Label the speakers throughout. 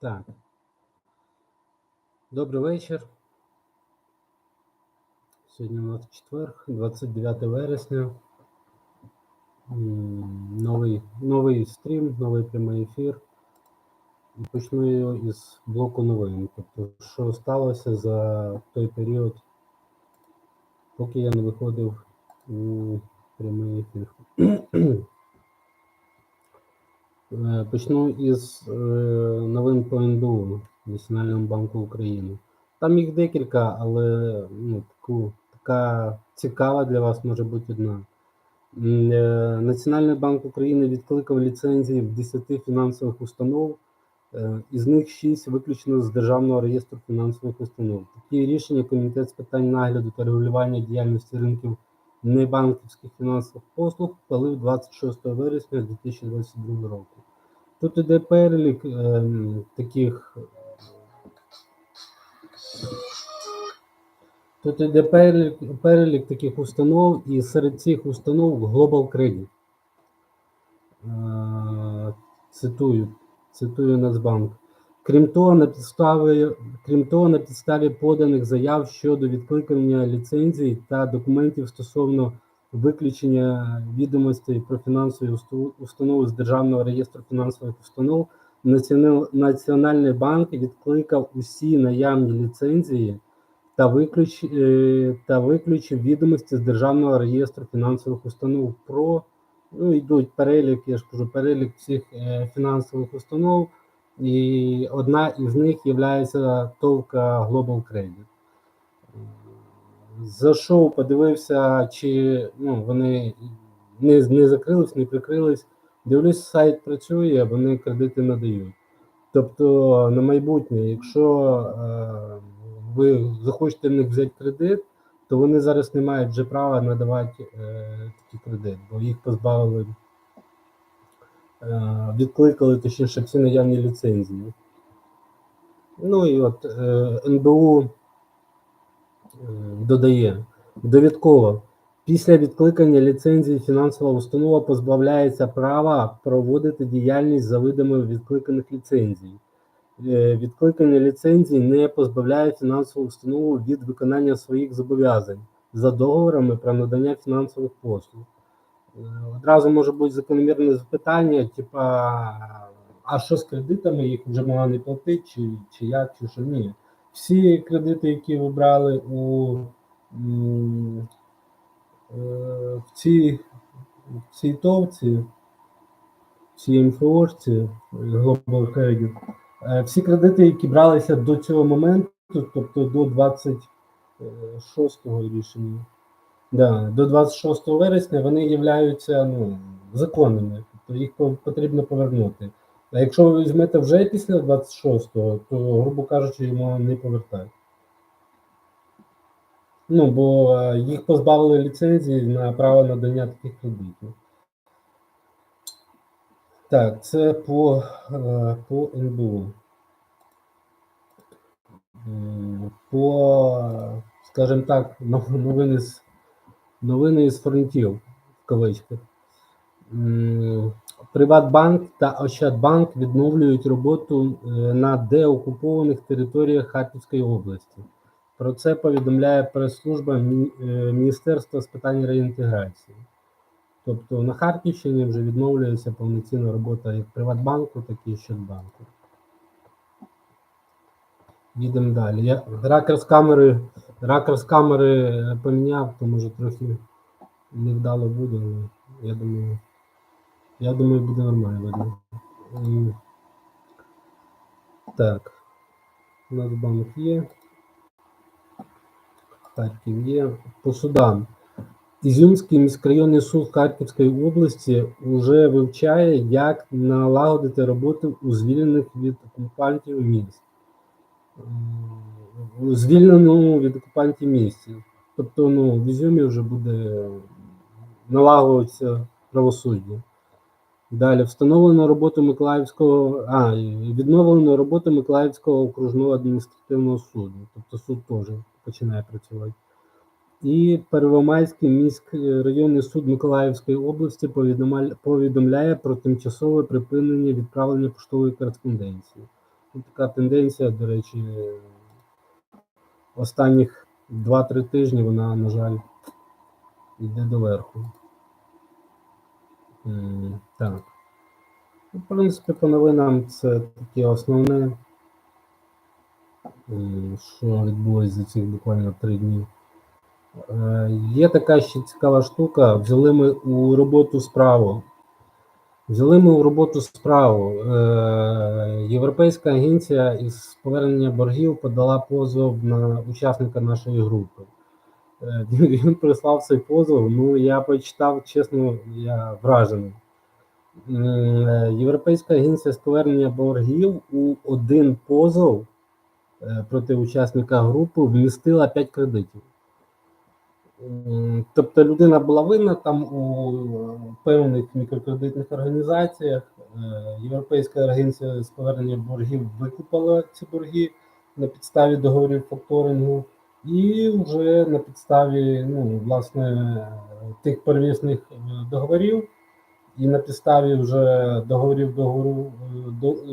Speaker 1: Так. Добрий вечір. Сьогодні у нас четверг, 29 вересня. Новий, новий стрім, новий прямий ефір. Почну його із блоку новин. Тобто, що сталося за той період, поки я не виходив у прямий ефір. Е, Почну із е, новин по НБУ Національному банку України. Там їх декілька, але ну, таку, така цікава для вас може бути одна. Е, Національний банк України відкликав ліцензії в 10 фінансових установ, із них 6 виключено з Державного реєстру фінансових установ. Такі рішення Комітет з питань нагляду та регулювання діяльності ринків небанківських фінансових послуг ухвалив 26 вересня 2022 року. Тут іде перелік ем, таких. Тут іде перелік, перелік таких установ, і серед цих установ Global Credit. Е, цитую, цитую Нацбанк. Крім того, на підставі, крім того, на підставі поданих заяв щодо відкликання ліцензій та документів стосовно виключення відомостей про фінансові установи з Державного реєстру фінансових установ, Національний банк відкликав усі наявні ліцензії та, виключ, е, та виключив відомості з Державного реєстру фінансових установ про ну, йдуть перелік, я ж кажу, перелік всіх е, фінансових установ, і одна із них є товка Global Credit. Зайшов, подивився, чи ну, вони не, не закрились, не прикрились. Дивлюсь, сайт працює, вони кредити надають. Тобто на майбутнє, якщо е, ви захочете в них взяти кредит, то вони зараз не мають вже права надавати е, такий кредит, бо їх позбавили, відкликали точніше всі наявні ліцензії. Ну і от е, НБУ е, додає довідково. Після відкликання ліцензії фінансова установа позбавляється права проводити діяльність за видами відкликаних ліцензій. Е, Відкликання ліцензій не позбавляє фінансову установу від виконання своїх зобов'язань за договорами про надання фінансових послуг. Е, Одразу може бути закономірне запитання, типа, а що з кредитами, їх вже могла не платити, чи, чи як, чи що ні. Всі кредити, які ви брали у е, в цій, в цій товці, в цій МФОшці Global Credit, е, всі кредити, які бралися до цього моменту, тобто до 26-го рішення, да, до 26 вересня, вони являються ну, законними, тобто їх потрібно повернути. А якщо ви візьмете вже після 26-го, то, грубо кажучи, йому не повертають. Ну, бо е, їх позбавили ліцензії на право надання таких кредитів. Так, це по, е, по НБУ. По, скажімо так, новини з, новини із фронтів в кавичках. Приватбанк та Ощадбанк відновлюють роботу е, на деокупованих територіях Харківської області. Про це повідомляє прес-служба е, Міністерства з питань реінтеграції. Тобто на Харківщині вже відновлюється повноцінна робота як Приватбанку, так і Ощадбанку. Їдемо далі. Я ракурс камери, ракурс камери е, поміняв, то може трохи невдало буде, але я думаю, я думаю, буде нормально видно. М, Так. Нацбанк є. Харків є. По судам. Ізюмський міськрайонний суд Харківської області вже вивчає, як налагодити роботу у звільнених від окупантів міст. Звільненому від окупантів місті. Тобто, ну, в Ізюмі вже буде налагодитися правосуддя. Далі встановлено роботу Миколаївського, а, відновлено роботу Миколаївського окружного адміністративного суду. Тобто суд теж починає працювати. І Первомайський міськрайонний суд Миколаївської області повідомляє про тимчасове припинення відправлення поштової кореспонденції. Така тенденція, до речі, останніх 2-3 тижні вона, на жаль, йде доверху. Так. Ну, В принципі, по новинам це таке основне, що відбулося за цих буквально три дні. Е, Є така ще цікава штука. Взяли ми у роботу справу. Взяли ми у роботу справу. Е, Європейська агенція із повернення боргів подала позов на учасника нашої групи. Е, Він, прислав цей позов. Ну, я почитав, чесно, я вражений. Е, Європейська агенція з повернення боргів у один позов проти учасника групи вмістила 5 кредитів. Тобто людина була винна там у е, певних мікрокредитних організаціях. Е, Європейська агенція з повернення боргів викупила ці борги на підставі договорів факторингу, і вже на підставі ну, власне тих первісних е, договорів, і на підставі вже договорів договору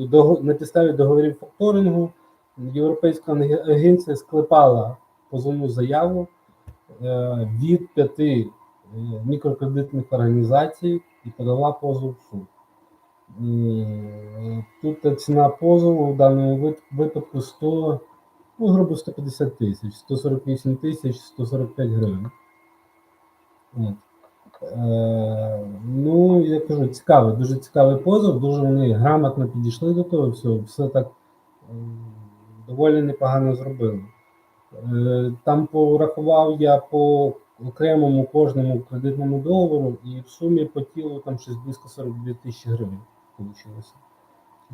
Speaker 1: до, на підставі договорів факторингу Європейська агенція склепала позовну заяву від п'яти е, мікрокредитних організацій і подала позов в суд. Тут ціна позову в даному випадку 100, ну, грубо 150 тисяч, 148 тисяч 145 гривень. От. Е, ну, я кажу, цікавий, дуже цікавий позов, дуже вони грамотно підійшли до того всього, все так м, доволі непогано зробили. Е, Там порахував я по окремому кожному кредитному договору, і в сумі по тілу там щось близько 42 тисячі гривень вийшло.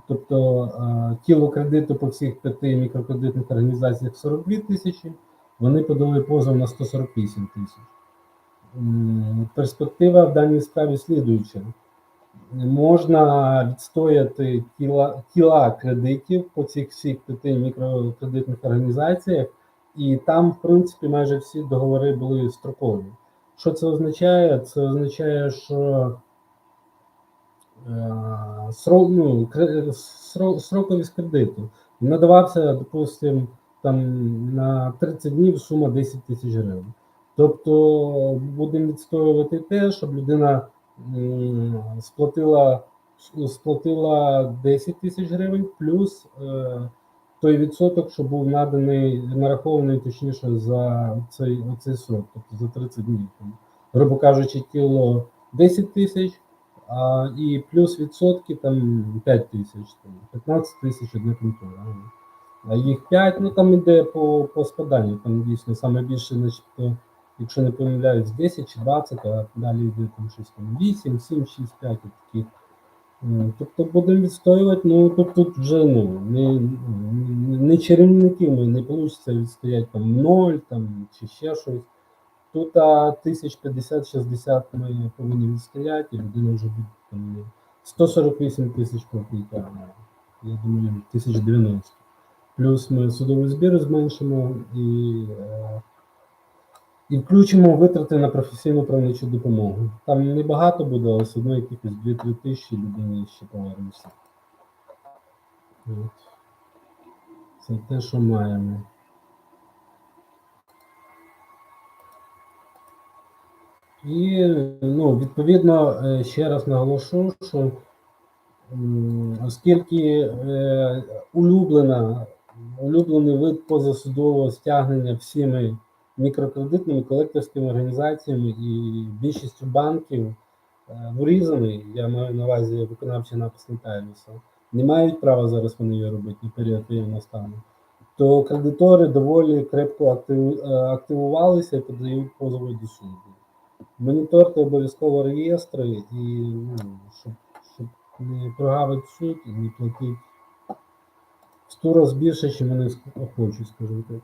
Speaker 1: Тобто е, тіло кредиту по всіх п'яти мікрокредитних організаціях 42 тисячі, вони подали позов на 148 тисяч. Перспектива в даній справі слідуюча. Можна відстояти тіла, тіла кредитів по цих всіх п'яти мікрокредитних організаціях, і там, в принципі, майже всі договори були строкові. Що це означає? Це означає, що е, срок, ну, сроковість кредиту надавався, допустимо, там на 30 днів сума 10 тисяч гривень. Тобто будемо відстоювати те, щоб людина сплатила, сплатила 10 тисяч гривень плюс е, той відсоток, що був наданий, нарахований точніше за цей, цей срок, тобто за 30 днів. Грубо кажучи, тіло 10 тисяч, а, і плюс відсотки там 5 тисяч, там, 15 тисяч одне контора. А їх 5, ну там іде по, по спаданню, там дійсно саме більше, начебто, якщо не помиляюсь, 10 чи 20, а далі йде там щось там 8, 7, 6, 5 і такі. М, Тобто будемо відстоювати, ну тут, тут вже ну, не, не чарівники ми не вийде відстояти там 0 там, чи ще щось. Тут а, 1050-60 ми повинні відстояти, і людина вже буде там ну, 148 тисяч копійка, я думаю, 1090. Плюс ми судовий збір зменшимо і, е, і включимо витрати на професійну правничу допомогу. Там небагато буде, але все одно якихось 2-3 тисячі людині ще повернеться. От. Це те, що маємо. І ну, відповідно, е, ще раз наголошу, що оскільки е, улюблена, улюблений вид позасудового стягнення всіми мікрокредитними колекторськими організаціями і більшістю банків е, урізаний, я маю на увазі виконавчий напис Нотаріуса, не мають права зараз вони його робити на період воєнного стану, то кредитори доволі крепко е, активувалися і подають позови до суду. Моніторте обов'язково реєстри і ну, щоб, щоб не прогавити суд і не платити в 100 разів більше, ніж вони хочуть, скажімо так.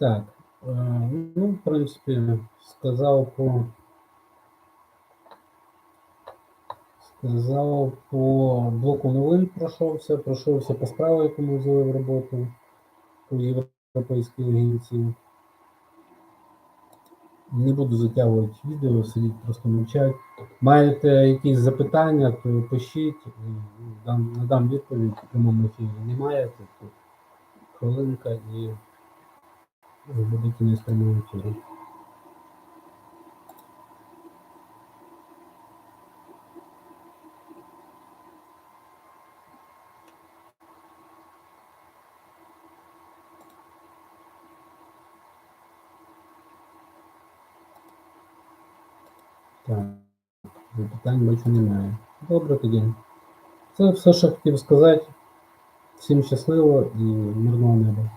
Speaker 1: Так, е, ну, в принципі, сказав по. Сказав по блоку новин пройшовся, пройшовся по справі, яку ми взяли в роботу по Європейської агенції. Не буду затягувати відео, сидіть просто мовчать. Маєте якісь запитання, то пишіть, дам, надам відповідь в прямому ефірі. Не маєте, то хвилинка і буде кінець прямого ефіру. Так, запитань більше немає. Добре тоді. Це все, що хотів сказати. Всім щасливо і мирного неба.